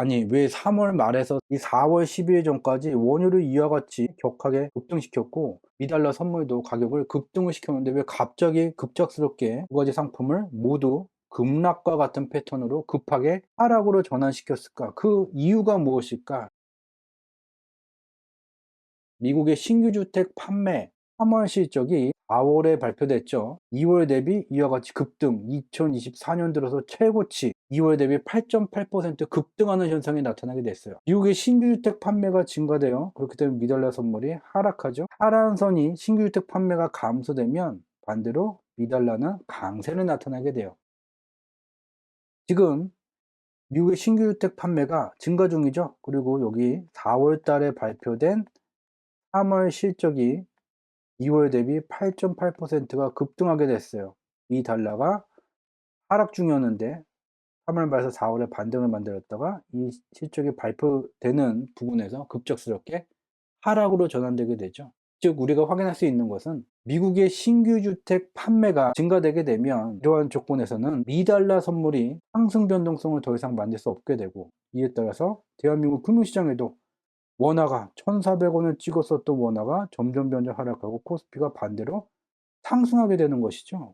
아니 왜 3월 말에서 이 4월 12일 전까지 원유를 이와 같이 격하게 급등시켰고 미달러 선물도 가격을 급등을 시켰는데 왜 갑자기 급작스럽게 두 가지 상품을 모두 급락과 같은 패턴으로 급하게 하락으로 전환시켰을까? 그 이유가 무엇일까? 미국의 신규 주택 판매 3월 실적이 4월에 발표됐죠. 2월 대비 이와 같이 급등, 2024년 들어서 최고치 2월 대비 8.8% 급등하는 현상이 나타나게 됐어요. 미국의 신규 주택 판매가 증가돼요. 그렇기 때문에 미달러 선물이 하락하죠. 하락선이 신규 주택 판매가 감소되면 반대로 미달러는 강세를 나타나게 돼요. 지금 미국의 신규 주택 판매가 증가 중이죠. 그리고 여기 4월 달에 발표된 3월 실적이 2월 대비 8.8%가 급등하게 됐어요. 이 달러가 하락 중이었는데 3월 말에서 4월에 반등을 만들었다가 이 실적이 발표되는 부분에서 급작스럽게 하락으로 전환되게 되죠. 즉 우리가 확인할 수 있는 것은 미국의 신규 주택 판매가 증가되게 되면 이러한 조건에서는 미달러 선물이 상승 변동성을 더 이상 만들 수 없게 되고 이에 따라서 대한민국 금융시장에도 원화가 1,400원을 찍었었던 원화가 점점 점점 하락하고 코스피가 반대로 상승하게 되는 것이죠.